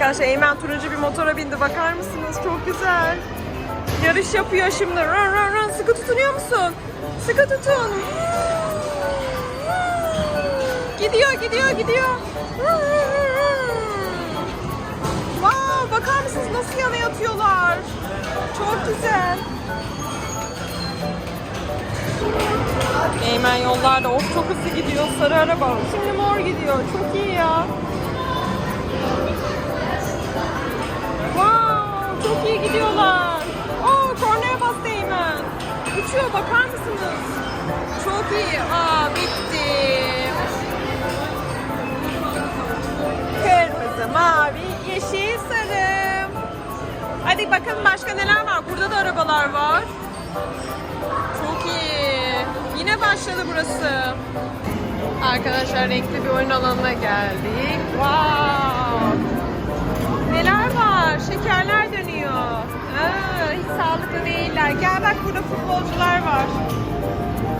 Arkadaşlar Eymen turuncu bir motora bindi. Bakar mısınız? Çok güzel. Yarış yapıyor şimdi. Run run run. Sıkı tutunuyor musun? Sıkı tutun. Gidiyor, gidiyor, gidiyor. Wow, bakar mısınız nasıl yana yatıyorlar? Çok güzel. Eymen yollarda of çok hızlı gidiyor sarı araba. Şimdi mor gidiyor. Çok iyi ya. Uçuyor bakar mısınız? Çok iyi. Aa, bitti. Kırmızı, mavi, yeşil, sarı. Hadi bakalım başka neler var. Burada da arabalar var. Çok iyi. Yine başladı burası. Arkadaşlar renkli bir oyun alanına geldik. Wow. Neler var? Şekerler dönüyor. Değiller. Gel bak burada futbolcular var.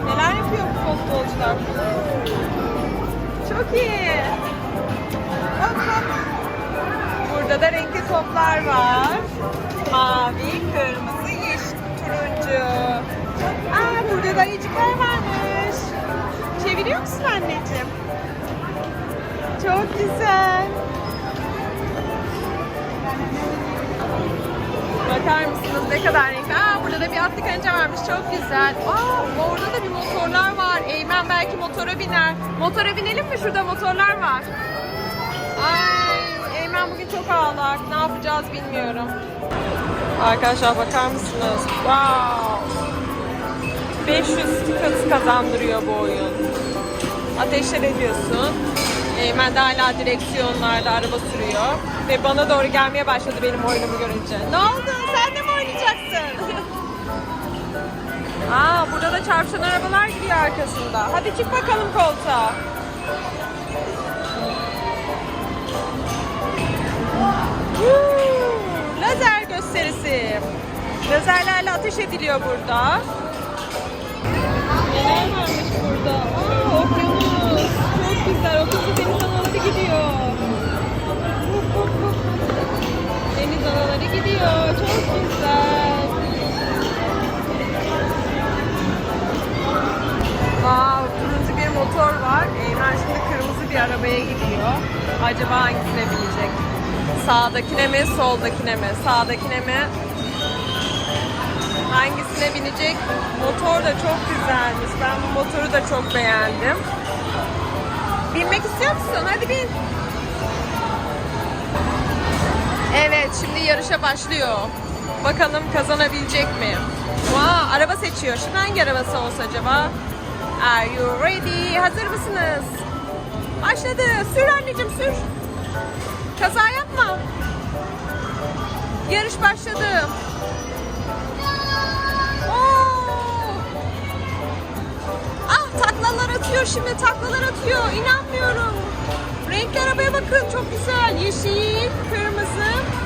Neler yapıyor bu futbolcular? Çok iyi. Hop hop. Burada da renkli toplar var. Mavi, kırmızı, yeşil, turuncu. Aa, burada da ayıcıklar varmış. Çeviriyor musun anneciğim? Çok güzel. Bakar mısınız ne kadar renkli. Aa, burada da bir atlı karınca varmış. Çok güzel. Aa, orada da bir motorlar var. Eymen belki motora biner. Motora binelim mi? Şurada motorlar var. Ay, Eymen bugün çok ağlar. Ne yapacağız bilmiyorum. Arkadaşlar bakar mısınız? Wow. 500 tickets kazandırıyor bu oyun. Ateşler ediyorsun. Eymen de hala direksiyonlarda araba sürüyor. Ve bana doğru gelmeye başladı benim oyunumu görünce. Ne oldu? Sen de mi oynayacaksın? Çarpışan arabalar gidiyor arkasında. Hadi çık bakalım koltuğa. Woo! Lazer gösterisi. Lazerlerle ateş ediliyor burada. Neler varmış burada? Aa, okyanus. Çok güzel. Okyanus deniz anaları gidiyor. Deniz anaları gidiyor. Çok güzel. Wow, turuncu bir motor var. Eymen şimdi kırmızı bir arabaya gidiyor. Acaba hangisine binecek? Sağdakine mi, soldakine mi? Sağdakine mi, Hangisine binecek? Motor da çok güzelmiş. Ben bu motoru da çok beğendim. Binmek istiyor musun? Hadi bin. Evet, şimdi yarışa başlıyor. Bakalım kazanabilecek mi? Wow, araba seçiyor. Şimdi hangi arabası olsa acaba? Are you ready? Hazır mısınız? Başladı. Sür anneciğim sür. Kaza yapma. Yarış başladı. Oo! Ah taklalar atıyor şimdi taklalar atıyor. İnanmıyorum. Renkli arabaya bakın çok güzel. Yeşil, kırmızı.